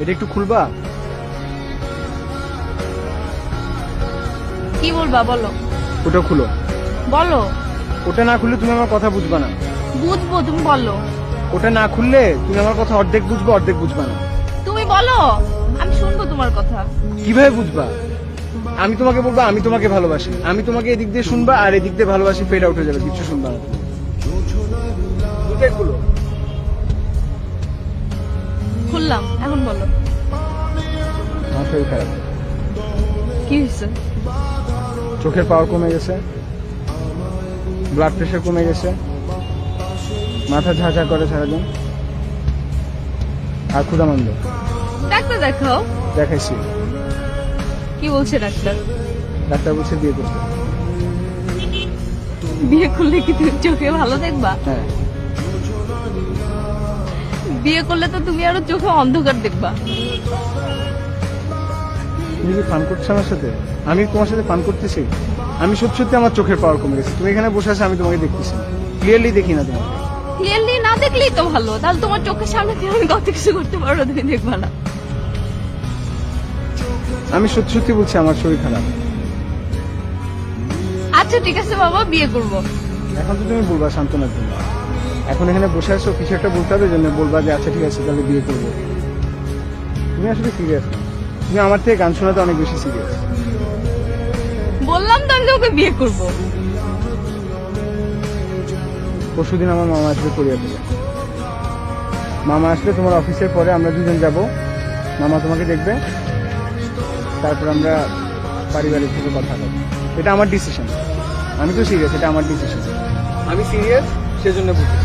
এটা একটু খুলবা? কি বলবা বলো। ওটা খুলো। বলো। ওটা না খুললে তুমি আমার কথা বুঝবা না। বুঝব তুমি বলো। ওটা না খুললে তুমি আমার কথা অর্ধেক বুঝবে অর্ধেক বুঝবা না। তুমি বলো আমি শুনব তোমার কথা। কীভাবে বুঝবা? আমি তোমাকে বলব আমি তোমাকে ভালোবাসি। আমি তোমাকে এদিক দিয়ে শুনবা আর এদিক দিয়ে ভালোবাসি ফেড আউট হয়ে যাবে কিছু শুনবা না। দুটাই খুলো। খুললাম এখন বলো। আমার শরীর খারাপ। কি হয়েছে? চোখের পাওয়ার কমে গেছে ব্লাড প্রেশার কমে গেছে মাথা ঝাঁঝা করে সারাদিন আর ক্ষুদামন্দ ডাক্তার দেখাও। দেখাইছি। কি বলছে ডাক্তার? ডাক্তার বলছে বিয়ে করতে। বিয়ে করলে কি তুমি চোখে ভালো দেখবা? হ্যাঁ। বিয়ে করলে তো তুমি আরও চোখে অন্ধকার দেখবা। তুমি কি ফান করছ আমার সাথে? আমি তোমার সাথে ফান করতেছি। আমি সত্যি সত্যি আমার চোখের পাওয়ার কমে গেছে। তুমি এখানে বসে আছো আমি তোমাকে দেখতেছি ক্লিয়ারলি দেখি না তোমাকে। ক্লিয়ারলি না দেখলেই তো ভালো। তাহলে তোমার চোখের সামনে দিয়ে আমি কত কিছু করতে পারো তুমি দেখবা না। আমি সত্যি সত্যি বলছি আমার শরীর খারাপ। আচ্ছা ঠিক আছে বাবা বিয়ে করব। এখন তো তুমি বলবা সান্ত্বনার জন্য। এখন এখানে বসে আছো কিছু একটা বলতে হবে জন্য বলবা যে আচ্ছা ঠিক আছে তাহলে বিয়ে করব। তুমি আসলে সিরিয়াস তুমি আমার থেকে গান শোনাতে অনেক বেশি সিরিয়াস বললাম তো আমি তোমাকে বিয়ে করব। পরশুদিন আমার মামা আসবে কোরিয়া থেকে মামা আসলে তোমার অফিসের পরে আমরা দুজন যাব। মামা তোমাকে দেখবে। তারপর আমরা পারিবারিক থেকে কথা বলব এটা আমার ডিসিশন আমি তো সিরিয়াস এটা আমার ডিসিশন আমি সিরিয়াস সেজন্য বলতেছি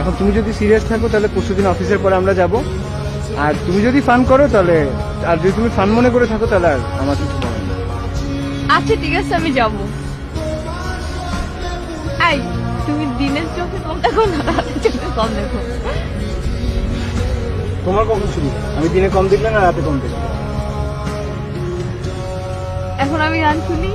এখন তুমি যদি সিরিয়াস থাকো তাহলে পরশুদিন অফিসের পরে আমরা যাব। আর তুমি যদি ফান করো তাহলে আর যদি তুমি ফান মনে করে থাকো তাহলে আর আমার কিছু নেই। আচ্ছা ঠিক আছে আমি যাব। আই তুমি দিনের চোখে কম দেখো না রাতের চোখে কম দেখো। তোমার কখন শুরু? আমি দিনে কম দেখলে না রাতে কম দেখলে এখন আমি গান শুনি।